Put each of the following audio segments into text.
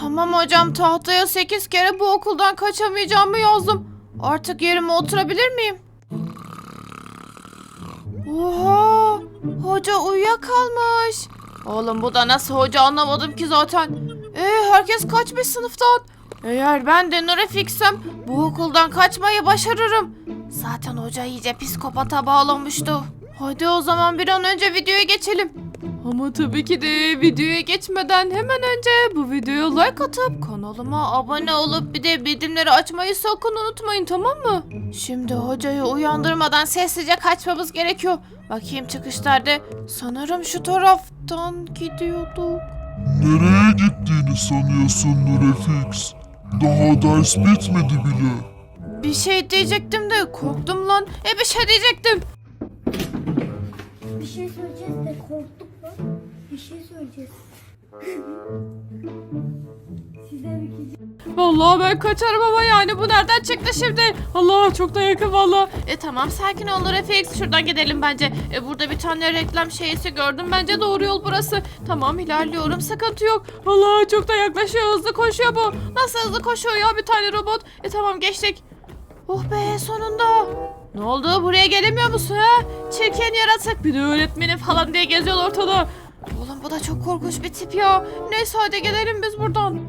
Tamam hocam tahtaya 8 kere bu okuldan kaçamayacağımı yazdım. Artık yerime oturabilir miyim? Oha! Hoca uyuyakalmış. Oğlum bu da nasıl hoca anlamadım ki zaten. Ee, herkes kaçmış sınıftan. Eğer ben de Nurefix'sem bu okuldan kaçmayı başarırım. Zaten hoca iyice psikopata bağlamıştı. Hadi o zaman bir an önce videoya geçelim. Ama tabii ki de videoya geçmeden hemen önce bu videoya like atıp kanalıma abone olup bir de bildirimleri açmayı sakın unutmayın tamam mı? Şimdi hocayı uyandırmadan sessizce kaçmamız gerekiyor. Bakayım çıkışlarda sanırım şu taraftan gidiyorduk. Nereye gittiğini sanıyorsun Nurefix? Daha ders bitmedi bile. Bir şey diyecektim de korktum lan. E bir şey diyecektim. Bir şey söyleyeceğiz de korktuk. Bir şey söyleyeceğiz. Size bir Vallahi ben kaçarım ama yani bu nereden çıktı şimdi? Allah çok da yakın valla. E tamam sakin ol Refix şuradan gidelim bence. E burada bir tane reklam şeysi gördüm bence doğru yol burası. Tamam ilerliyorum sıkıntı yok. Allah çok da yaklaşıyor hızlı koşuyor bu. Nasıl hızlı koşuyor ya bir tane robot. E tamam geçtik. Oh be sonunda. Ne oldu buraya gelemiyor musun ha? Çirkin yaratık bir de öğretmenim falan diye geziyor ortada. Oğlum bu da çok korkunç bir tip ya. Neyse hadi gelelim biz buradan.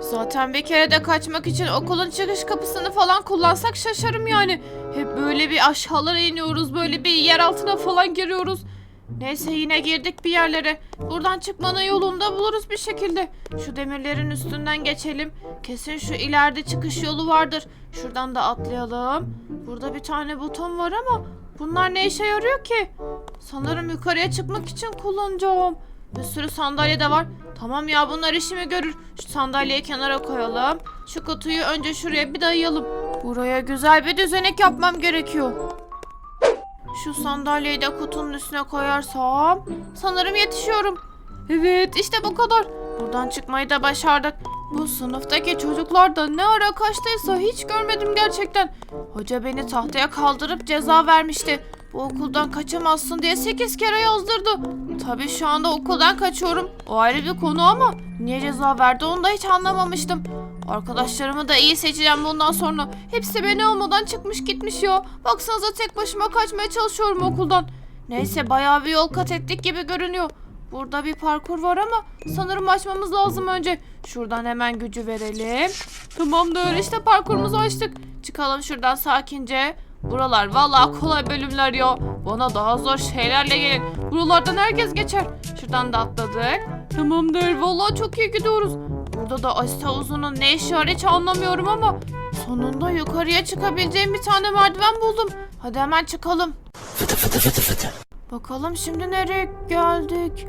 Zaten bir kere de kaçmak için okulun çıkış kapısını falan kullansak şaşarım yani. Hep böyle bir aşağılara iniyoruz, böyle bir yer altına falan giriyoruz. Neyse yine girdik bir yerlere. Buradan çıkmanın yolunu da buluruz bir şekilde. Şu demirlerin üstünden geçelim. Kesin şu ileride çıkış yolu vardır. Şuradan da atlayalım. Burada bir tane buton var ama bunlar ne işe yarıyor ki? Sanırım yukarıya çıkmak için kullanacağım. Bir sürü sandalye de var. Tamam ya bunlar işimi görür. Şu sandalyeyi kenara koyalım. Şu kutuyu önce şuraya bir dayayalım. Buraya güzel bir düzenek yapmam gerekiyor. Şu sandalyeyi de kutunun üstüne koyarsam sanırım yetişiyorum. Evet işte bu kadar. Buradan çıkmayı da başardık. Bu sınıftaki çocuklar da ne ara kaçtıysa hiç görmedim gerçekten. Hoca beni tahtaya kaldırıp ceza vermişti. Bu okuldan kaçamazsın diye 8 kere yazdırdı. Tabii şu anda okuldan kaçıyorum. O ayrı bir konu ama niye ceza verdi onu da hiç anlamamıştım. Arkadaşlarımı da iyi seçeceğim bundan sonra. Hepsi beni almadan çıkmış gitmiş ya. Baksanıza tek başıma kaçmaya çalışıyorum okuldan. Neyse bayağı bir yol kat ettik gibi görünüyor. Burada bir parkur var ama sanırım açmamız lazım önce. Şuradan hemen gücü verelim. Tamamdır işte parkurumuzu açtık. Çıkalım şuradan sakince. Buralar vallahi kolay bölümler ya. Bana daha zor şeylerle gelin. Buralardan herkes geçer. Şuradan da atladık. Tamamdır vallahi çok iyi gidiyoruz. Burada da asit havuzunun ne işi var hiç anlamıyorum ama sonunda yukarıya çıkabileceğim bir tane merdiven buldum. Hadi hemen çıkalım. Bakalım şimdi nereye geldik?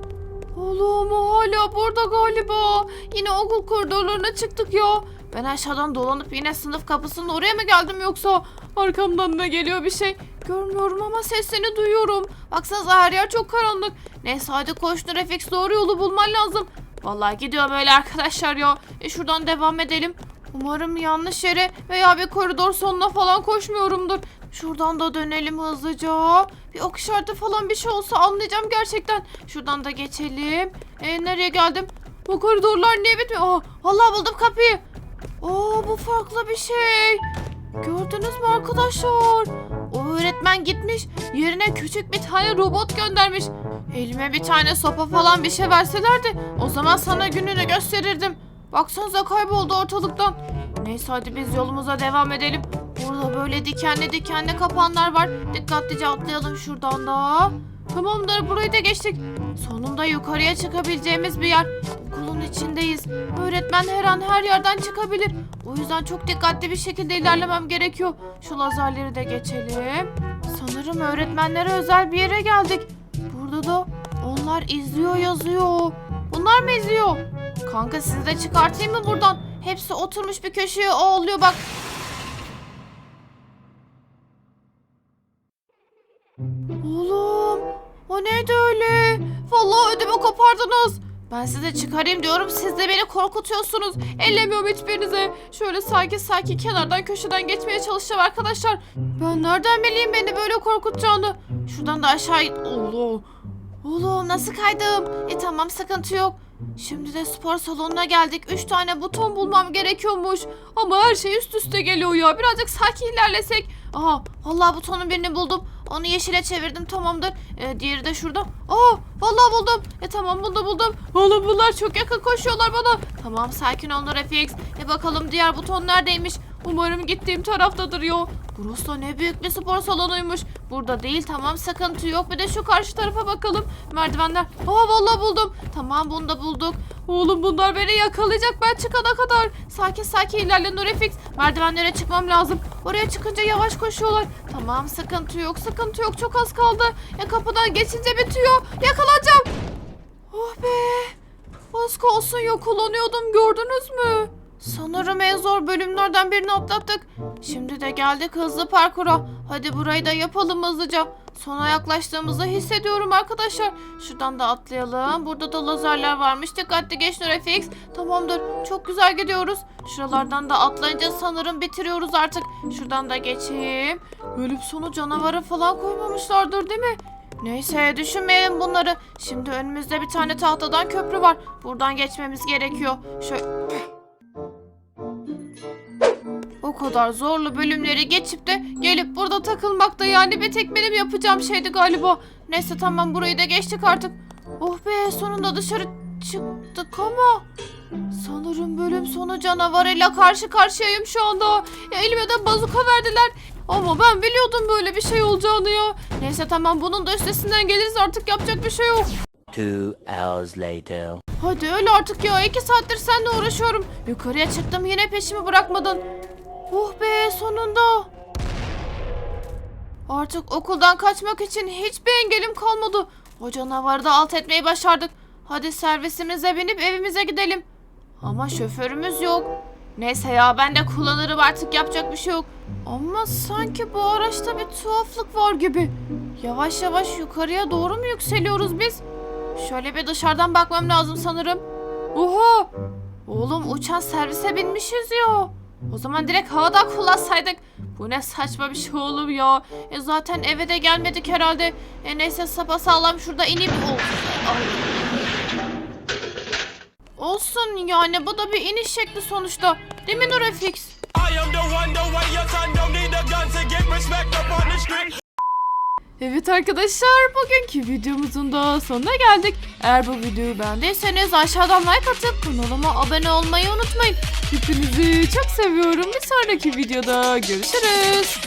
Oğlum o hala burada galiba. Yine okul koridorlarına çıktık ya. Ben aşağıdan dolanıp yine sınıf kapısının oraya mı geldim yoksa arkamdan da geliyor bir şey. Görmüyorum ama sesini duyuyorum. Baksanıza her yer çok karanlık. Neyse hadi koş Nurefix doğru yolu bulman lazım. Vallahi gidiyorum öyle arkadaşlar ya. E şuradan devam edelim. Umarım yanlış yere veya bir koridor sonuna falan koşmuyorumdur. Şuradan da dönelim hızlıca. Bir ok işareti falan bir şey olsa anlayacağım gerçekten. Şuradan da geçelim. E, nereye geldim? Bu koridorlar niye bitmiyor? Aa, vallahi buldum kapıyı. Oo bu farklı bir şey. Gördünüz mü arkadaşlar? O öğretmen gitmiş. Yerine küçük bir tane robot göndermiş. Elime bir tane sopa falan bir şey verselerdi o zaman sana gününü gösterirdim. Baksanıza kayboldu ortalıktan. Neyse hadi biz yolumuza devam edelim. Burada böyle dikenli dikenli kapanlar var. Dikkatlice atlayalım şuradan da. Tamamdır burayı da geçtik. Sonunda yukarıya çıkabileceğimiz bir yer. Okulun içindeyiz. Öğretmen her an her yerden çıkabilir. O yüzden çok dikkatli bir şekilde ilerlemem gerekiyor. Şu lazerleri de geçelim. Sanırım öğretmenlere özel bir yere geldik. Burada da onlar izliyor yazıyor. Bunlar mı izliyor? Kanka sizi de çıkartayım mı buradan? Hepsi oturmuş bir köşeye ağlıyor bak. Kopardınız. Ben size çıkarayım diyorum siz de beni korkutuyorsunuz. Ellemiyorum hiçbirinize. Şöyle sakin sakin kenardan köşeden geçmeye çalışacağım arkadaşlar. Ben nereden bileyim beni böyle korkutacağını. Şuradan da aşağı... Allah. Oğlum nasıl kaydım? E tamam sıkıntı yok. Şimdi de spor salonuna geldik. Üç tane buton bulmam gerekiyormuş. Ama her şey üst üste geliyor ya. Birazcık sakin ilerlesek. Aha vallahi butonun birini buldum. Onu yeşile çevirdim tamamdır. Ee, diğeri de şurada. Aa vallahi buldum. E tamam bunu da buldum. Oğlum bunlar çok yakın koşuyorlar bana. Tamam sakin ol FX. E bakalım diğer buton neredeymiş? Umarım gittiğim taraftadır yo. Burası da ne büyük bir spor salonuymuş. Burada değil tamam sıkıntı yok. Bir de şu karşı tarafa bakalım. Merdivenler. Aa vallahi buldum. Tamam bunu da bulduk. Oğlum bunlar beni yakalayacak ben çıkana kadar. Sakin sakin ilerle Nurefix. Merdivenlere çıkmam lazım. Oraya çıkınca yavaş koşuyorlar. Tamam sıkıntı yok sıkıntı yok çok az kaldı. Ya kapıdan geçince bitiyor. Yakalanacağım. Oh be. Az kalsın yakalanıyordum gördünüz mü? Sanırım en zor bölümlerden birini atlattık. Şimdi de geldik hızlı parkura. Hadi burayı da yapalım hızlıca. Sona yaklaştığımızı hissediyorum arkadaşlar. Şuradan da atlayalım. Burada da lazerler varmış. Dikkatli geç Nurefix. Tamamdır. Çok güzel gidiyoruz. Şuralardan da atlayınca sanırım bitiriyoruz artık. Şuradan da geçeyim. Bölüm sonu canavarı falan koymamışlardır değil mi? Neyse düşünmeyelim bunları. Şimdi önümüzde bir tane tahtadan köprü var. Buradan geçmemiz gerekiyor. Şöyle... Kadar zorlu bölümleri geçip de gelip burada takılmak da yani bir tek benim yapacağım şeydi galiba. Neyse tamam burayı da geçtik artık. Oh be sonunda dışarı çıktık ama sanırım bölüm sonu canavarıyla karşı karşıyayım şu anda. Ya elime de bazuka verdiler. Ama ben biliyordum böyle bir şey olacağını ya. Neyse tamam bunun da üstesinden geliriz artık yapacak bir şey yok. Two hours later. Hadi öyle artık ya. iki saattir seninle uğraşıyorum. Yukarıya çıktım yine peşimi bırakmadın. Oh be sonunda. Artık okuldan kaçmak için hiçbir engelim kalmadı. O canavarı da alt etmeyi başardık. Hadi servisimize binip evimize gidelim. Ama şoförümüz yok. Neyse ya ben de kullanırım artık yapacak bir şey yok. Ama sanki bu araçta bir tuhaflık var gibi. Yavaş yavaş yukarıya doğru mu yükseliyoruz biz? Şöyle bir dışarıdan bakmam lazım sanırım. Oha! Oğlum uçan servise binmişiz ya. O zaman direkt havadan kullansaydık. Bu ne saçma bir şey oğlum ya. E zaten eve de gelmedik herhalde. E neyse sapasağlam şurada inip... Of. Olsun yani bu da bir iniş şekli sonuçta. Değil mi Nurefix? Evet arkadaşlar bugünkü videomuzun da sonuna geldik. Eğer bu videoyu beğendiyseniz aşağıdan like atıp kanalıma abone olmayı unutmayın. Hepinizi çok seviyorum. Bir sonraki videoda görüşürüz.